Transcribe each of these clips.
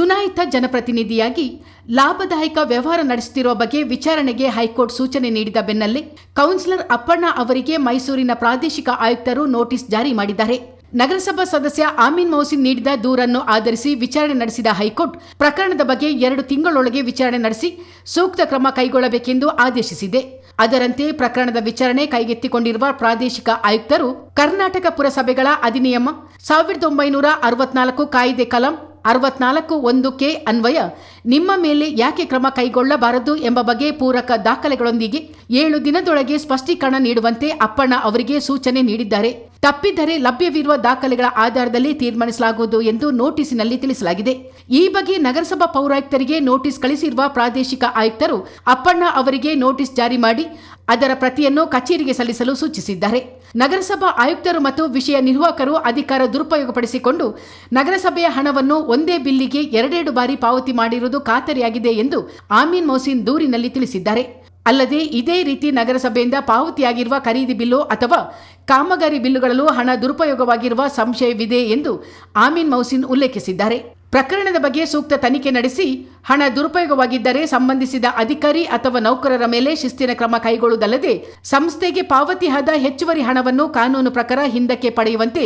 ಚುನಾಯಿತ ಜನಪ್ರತಿನಿಧಿಯಾಗಿ ಲಾಭದಾಯಕ ವ್ಯವಹಾರ ನಡೆಸುತ್ತಿರುವ ಬಗ್ಗೆ ವಿಚಾರಣೆಗೆ ಹೈಕೋರ್ಟ್ ಸೂಚನೆ ನೀಡಿದ ಬೆನ್ನಲ್ಲೇ ಕೌನ್ಸಿಲರ್ ಅಪ್ಪಣ್ಣ ಅವರಿಗೆ ಮೈಸೂರಿನ ಪ್ರಾದೇಶಿಕ ಆಯುಕ್ತರು ನೋಟಿಸ್ ಜಾರಿ ಮಾಡಿದ್ದಾರೆ. ನಗರಸಭಾ ಸದಸ್ಯ ಆಮೀನ್ ಮೌಸಿನ್ ನೀಡಿದ ದೂರನ್ನು ಆಧರಿಸಿ ವಿಚಾರಣೆ ನಡೆಸಿದ ಹೈಕೋರ್ಟ್ ಪ್ರಕರಣದ ಬಗ್ಗೆ ಎರಡು ತಿಂಗಳೊಳಗೆ ವಿಚಾರಣೆ ನಡೆಸಿ ಸೂಕ್ತ ಕ್ರಮ ಕೈಗೊಳ್ಳಬೇಕೆಂದು ಆದೇಶಿಸಿದೆ. ಅದರಂತೆ ಪ್ರಕರಣದ ವಿಚಾರಣೆ ಕೈಗೆತ್ತಿಕೊಂಡಿರುವ ಪ್ರಾದೇಶಿಕ ಆಯುಕ್ತರು ಕರ್ನಾಟಕ ಪುರಸಭೆಗಳ ಅಧಿನಿಯಮ ಸಾವಿರದ ಒಂಬೈನೂರ ಅರವತ್ನಾಲ್ಕು ಕಾಯ್ದೆ ಕಲಂ ಅರವತ್ನಾಲ್ಕು ಒಂದು ಕೆ ಅನ್ವಯ, ನಿಮ್ಮ ಮೇಲೆ ಯಾಕೆ ಕ್ರಮ ಕೈಗೊಳ್ಳಬಾರದು ಎಂಬ ಬಗ್ಗೆ ಪೂರಕ ದಾಖಲೆಗಳೊಂದಿಗೆ ಏಳು ದಿನದೊಳಗೆ ಸ್ಪಷ್ಟೀಕರಣ ನೀಡುವಂತೆ ಅಪ್ಪಣ್ಣ ಅವರಿಗೆ ಸೂಚನೆ ನೀಡಿದ್ದಾರೆ. ತಪ್ಪಿದ್ದರೆ ಲಭ್ಯವಿರುವ ದಾಖಲೆಗಳ ಆಧಾರದಲ್ಲಿ ತೀರ್ಮಾನಿಸಲಾಗುವುದು ಎಂದು ನೋಟಿಸಿನಲ್ಲಿ ತಿಳಿಸಲಾಗಿದೆ. ಈ ಬಗ್ಗೆ ನಗರಸಭಾ ಪೌರಾಯುಕ್ತರಿಗೆ ನೋಟಿಸ್ ಕಳಿಸಿರುವ ಪ್ರಾದೇಶಿಕ ಆಯುಕ್ತರು ಅಪ್ಪಣ್ಣ ಅವರಿಗೆ ನೋಟಿಸ್ ಜಾರಿ ಮಾಡಿ ಅದರ ಪ್ರತಿಯನ್ನು ಕಚೇರಿಗೆ ಸಲ್ಲಿಸಲು ಸೂಚಿಸಿದ್ದಾರೆ. ನಗರಸಭಾ ಆಯುಕ್ತರು ಮತ್ತು ವಿಷಯ ನಿರ್ವಾಹಕರು ಅಧಿಕಾರ ದುರುಪಯೋಗಪಡಿಸಿಕೊಂಡು ನಗರಸಭೆಯ ಹಣವನ್ನು ಒಂದೇ ಬಿಲ್ಲಿಗೆ ಎರಡೆರಡು ಬಾರಿ ಪಾವತಿ ಮಾಡಿರುವುದು ಖಾತರಿಯಾಗಿದೆ ಎಂದು ಆಮೀನ್ ಮೊಹಸಿನ್ ದೂರಿನಲ್ಲಿ ತಿಳಿಸಿದ್ದಾರೆ. ಅಲ್ಲದೆ ಇದೇ ರೀತಿ ನಗರಸಭೆಯಿಂದ ಪಾವತಿಯಾಗಿರುವ ಖರೀದಿ ಬಿಲ್ಲು ಅಥವಾ ಕಾಮಗಾರಿ ಬಿಲ್ಲುಗಳಲ್ಲೂ ಹಣ ದುರುಪಯೋಗವಾಗಿರುವ ಸಂಶಯವಿದೆ ಎಂದು ಆಮೀನ್ ಮೌಸಿನ್ ಉಲ್ಲೇಖಿಸಿದ್ದಾರೆ. ಪ್ರಕರಣದ ಬಗ್ಗೆ ಸೂಕ್ತ ತನಿಖೆ ನಡೆಸಿ ಹಣ ದುರುಪಯೋಗವಾಗಿದ್ದರೆ ಸಂಬಂಧಿಸಿದ ಅಧಿಕಾರಿ ಅಥವಾ ನೌಕರರ ಮೇಲೆ ಶಿಸ್ತಿನ ಕ್ರಮ ಕೈಗೊಳ್ಳುವುದಲ್ಲದೆ ಸಂಸ್ಥೆಗೆ ಪಾವತಿಯಾದ ಹೆಚ್ಚುವರಿ ಹಣವನ್ನು ಕಾನೂನು ಪ್ರಕಾರ ಹಿಂದಕ್ಕೆ ಪಡೆಯುವಂತೆ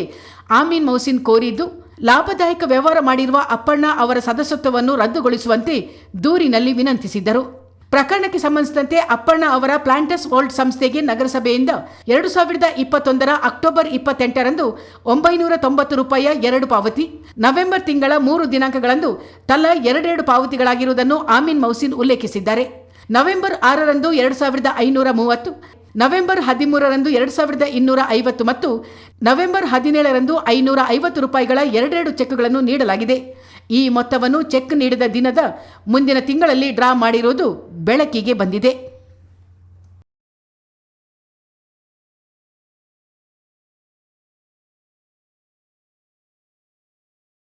ಆಮೀನ್ ಮೌಸಿನ್ ಕೋರಿದ್ದು, ಲಾಭದಾಯಕ ವ್ಯವಹಾರ ಮಾಡಿರುವ ಅಪ್ಪಣ್ಣ ಅವರ ಸದಸ್ಯತ್ವವನ್ನು ರದ್ದುಗೊಳಿಸುವಂತೆ ದೂರಿನಲ್ಲಿ ವಿನಂತಿಸಿದ್ದರು ಪ್ರಕರಣಕ್ಕೆ ಸಂಬಂಧಿಸಿದಂತೆ ಅಪ್ಪಣ್ಣ ಅವರ ಪ್ಲಾಂಟಸ್ ವರ್ಲ್ಡ್ ಸಂಸ್ಥೆಗೆ ನಗರಸಭೆಯಿಂದ ಎರಡು ಸಾವಿರದ ಇಪ್ಪತ್ತೊಂದರ ಅಕ್ಟೋಬರ್ ಇಪ್ಪತ್ತೆಂಟರಂದು ಒಂಬೈನೂರ ತೊಂಬತ್ತು ರೂಪಾಯಿಯ ಎರಡು ಪಾವತಿ, ನವೆಂಬರ್ ತಿಂಗಳ ಮೂರು ದಿನಾಂಕಗಳಂದು ತಲಾ ಎರಡೆರಡು ಪಾವತಿಗಳಾಗಿರುವುದನ್ನು ಆಮೀನ್ ಮೌಸಿನ್ ಉಲ್ಲೇಖಿಸಿದ್ದಾರೆ. ನವೆಂಬರ್ ಆರರಂದು ಎರಡು ಸಾವಿರದ ಐನೂರ ಮೂವತ್ತು, ನವೆಂಬರ್ ಹದಿಮೂರರಂದು ಎರಡು ಸಾವಿರದ ಇನ್ನೂರ ಐವತ್ತು ಮತ್ತು ನವೆಂಬರ್ ಹದಿನೇಳರಂದು ಐನೂರ ಐವತ್ತು ರೂಪಾಯಿಗಳ ಎರಡೆರಡು ಚೆಕ್ಗಳನ್ನು ನೀಡಲಾಗಿದೆ. ಈ ಮೊತ್ತವನ್ನು ಚೆಕ್ ನೀಡಿದ ದಿನದ ಮುಂದಿನ ತಿಂಗಳಲ್ಲಿ ಡ್ರಾ ಮಾಡಿರುವುದು ಬೆಳಕಿಗೆ ಬಂದಿದೆ.